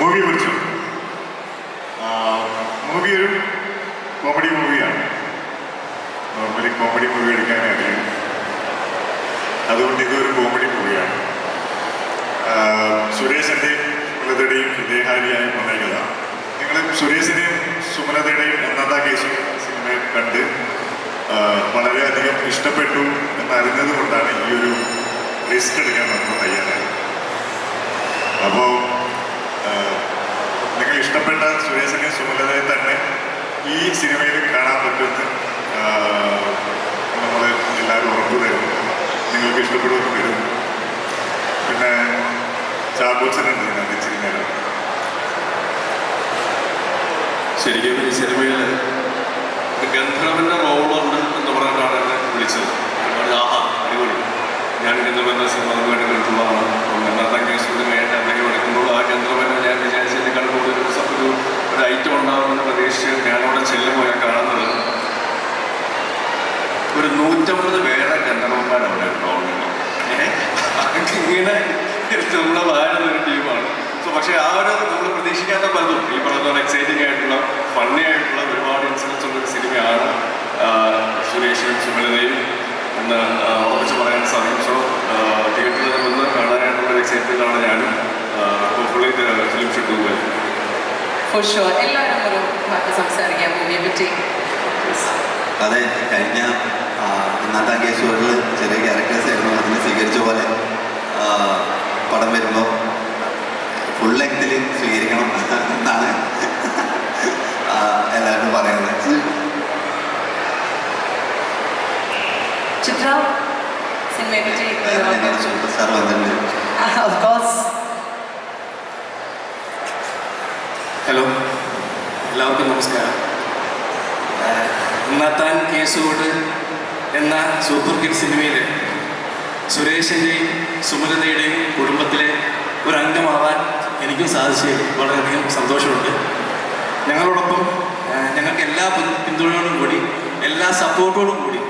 മൂവിയെ കുറിച്ചു. മൂവി ഒരു കോമഡി മൂവിയാണ് നോർമലി കോമഡി മൂവി എടുക്കാനേ അറിയും. അതുകൊണ്ട് ഇതൊരു കോമഡി മൂവിയാണ് സുരേഷിന്റെ സുമലതയുടെയും ഹൃദയഹാരിയായും വന്നേക്കുക നിങ്ങൾ സുരേഷിനെയും സുമലതയുടെയും എന്നതാ കേസും സിനിമ കണ്ട് വളരെയധികം ഇഷ്ടപ്പെട്ടു എന്നറിഞ്ഞത് കൊണ്ടാണ് ഈ ഒരു റിസ്ക് എടുക്കാൻ നമ്മൾ തയ്യാറായത്. അപ്പോൾ നിങ്ങൾ ഇഷ്ടപ്പെട്ട സുരേഷിനെയും സുമലതയെ തന്നെ ഈ സിനിമയിൽ കാണാൻ പറ്റുമെന്ന് നമ്മൾ എല്ലാവരും ഉറപ്പ് തരുന്നു നിങ്ങൾക്ക് ഇഷ്ടപ്പെടുമെന്ന് കരുതുന്നു പിന്നെ ചാബൂച്ചനുണ്ട് ഇതിനകത്ത് ഇച്ചിരി ശരിക്കും ഈ സിനിമയിൽ ഗന്ധർവന്റെ റോളുണ്ട് എന്ന് പറഞ്ഞിട്ടാണ് എന്നെ വിളിച്ചത്. ആഹാ അടിപൊളി. ഞാൻ ഗന്ധർവന്റെ സിനിമ വേണ്ടി കണ്ടിട്ടുള്ളതാണ് അപ്പം രണ്ടാം കേസിലൂടെ കഴിഞ്ഞിട്ട് എന്തെങ്കിലും എടുക്കുമ്പോൾ ആ ഗന്ധർവനെ ഞാൻ വിചാരിച്ചതിനേക്കാൾ കൂടുതൽ ഒരു സ- ഒരു ഒരു ഐറ്റം ഉണ്ടാകുമെന്ന് പ്രതീക്ഷിച്ച് ഞാനവിടെ ചെല്ലുമ്പോൾ ഞാൻ കാണുന്നത് ഒരു നൂറ്റമ്പത് പേരെ ഗന്ധർവന്മാർ അവിടെ ഉണ്ടാവുന്നുണ്ട് ഇങ്ങനെ നമ്മുടെ വാഴുന്ന ഒരു ടീമാണ്. സോ പക്ഷേ ആ ഒരു നമ്മൾ പ്രതീക്ഷിക്കാത്ത പലതും. ഈ പറഞ്ഞ പോലെ എക്സൈറ്റിംഗ് ആയിട്ടുള്ള ഫണ്ണി ആയിട്ടുള്ള ഒരുപാട് ഇൻസിഡൻസ് ഉള്ള ഒരു സിനിമയാണ് സുരേഷും സുമലതയും എന്ന് ഉറപ്പിച്ച് പറയാൻ സാധിക്കും. സോ തിയേറ്ററിൽ നിന്ന് കാണാനായിട്ടുള്ള ഒരു ആണ് ഞാനും. ഹോപ്പ്ഫുള്ളി ഫിലിം ഷൂട്ട് പോകുന്നത് ഫോർ ഷുവർ എല്ലാവരും ഒരു വാക്ക് സംസാരിക്കാം. മൂവിയെ പറ്റി. അതെ കഴിഞ്ഞ ആ, ഇന്നത്തെ കേസുകളിൽ ചെറിയ ക്യാരക്ടേഴ്സ് ആയിരുന്നു. അതിനെ സ്വീകരിച്ച പോലെ പടം വരുമ്പോൾ ഫുൾ ലെങ്തിൽ സ്വീകരിക്കണം എന്നാണ് എല്ലാവരും പറയുന്നത്. ചിത്ര സിനിമയെ പറ്റി സൂപ്പർ സ്റ്റാർ വന്നിട്ടുണ്ട്. ഓഫ് കോഴ്സ് ഹലോ എല്ലാവർക്കും നമസ്കാരം. ഇന്നത്താൻ കേസുകൊണ്ട് എന്ന സൂപ്പർ ഹിറ്റ് സിനിമയിൽ സുരേഷിന്റെയും സുമലതയുടെയും കുടുംബത്തിലെ ഒരു അംഗമാവാൻ എനിക്കും സാധിച്ചതിൽ വളരെയധികം സന്തോഷമുണ്ട്. ഞങ്ങളോടൊപ്പം ഞങ്ങൾക്ക് എല്ലാ പിന്തുണയോടും കൂടി എല്ലാ സപ്പോർട്ടോടും കൂടി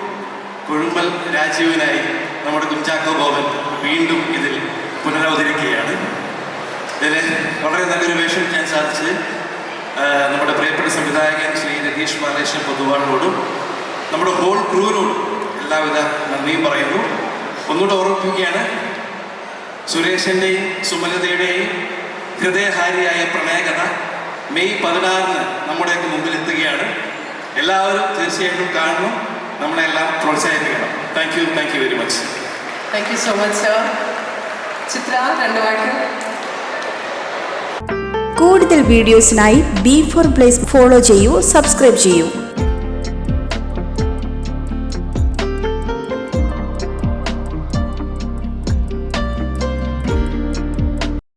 കൊഴുമ്പൽ രാജീവനായി നമ്മുടെ കുഞ്ചാക്കോ ബോബൻ വീണ്ടും ഇതിൽ പുനരവതരിക്കുകയാണ്. ഇതിൽ വളരെ നല്ലൊരു വേഷം ചെയ്യാൻ സാധിച്ചത് നമ്മുടെ പ്രിയപ്പെട്ട സംവിധായകൻ ശ്രീ രതീഷ് ബാലകൃഷ്ണൻ പൊതുവാളിനോടും നമ്മുടെ ഹോൾ ക്രൂവിനോടും എല്ലാവിധ നന്ദിയും പറയുന്നു. ഒന്നുകൂടെ ഓർമ്മിപ്പിക്കുകയാണ്. സുരേഷിന്റെയും സുമലതയുടെയും ഹൃദയഹാരിയായ പ്രണയകഥ മെയ് പതിനാറിന് നമ്മുടെയൊക്കെ മുമ്പിൽ എത്തുകയാണ്. എല്ലാവരും തീർച്ചയായിട്ടും കാണണം. നമ്മളെല്ലാം പ്രോത്സാഹിപ്പിക്കണം. Thank you thank you very much thank you so much sir Chitra രണ്ട് വാക്ക്. കൂടുതൽ വീഡിയോസിനായി ബി ഫോർ പ്ലേസ് ഫോളോ ചെയ്യൂ സബ്സ്ക്രൈബ് ചെയ്യൂ.